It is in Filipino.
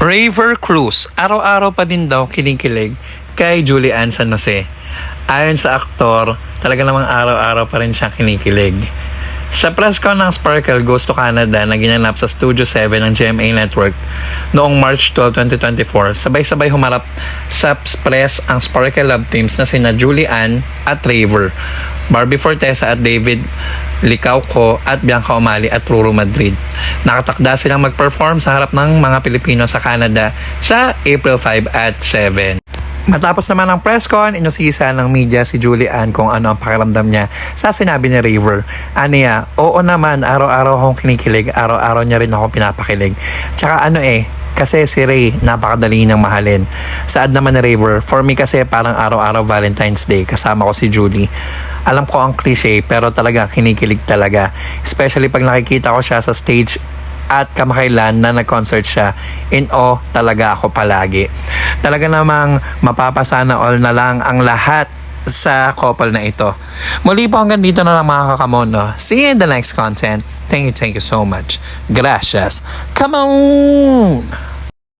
Raver Cruz, araw-araw pa din daw kinikilig kay Julian San Jose. Ayon sa aktor, talaga namang araw-araw pa rin siya kinikilig. Sa press con ng Sparkle Goes to Canada na ginanap sa Studio 7 ng GMA Network noong March 12, 2024, sabay-sabay humarap sa press ang Sparkle Love Teams na sina Julian at Raver, Barbie Fortesa at David Licauco at Bianca Omali at Ruru Madrid. Nakatakda silang mag-perform sa harap ng mga Pilipino sa Canada sa April 5 at 7. Matapos naman ang press con, inusisa ng media si Julian kung ano ang pakiramdam niya sa sinabi ni River. Aniya, oo naman, araw-araw akong kinikilig, araw-araw niya rin ako pinapakilig. Tsaka ano eh, kasi si Ray, napakadali niyang mahalin. Saad naman ni River, for me kasi parang araw-araw Valentine's Day, kasama ko si Julie. Alam ko ang cliche, pero talaga kinikilig talaga. Especially pag nakikita ko siya sa stage at kamakailan na nag-concert siya, in awe talaga ako palagi. Talaga namang mapapasana all na lang ang lahat sa couple na ito. Muli po hanggang dito na lang mga kakamono. See you in the next content. Thank you, thank you so much. Gracias. Come on!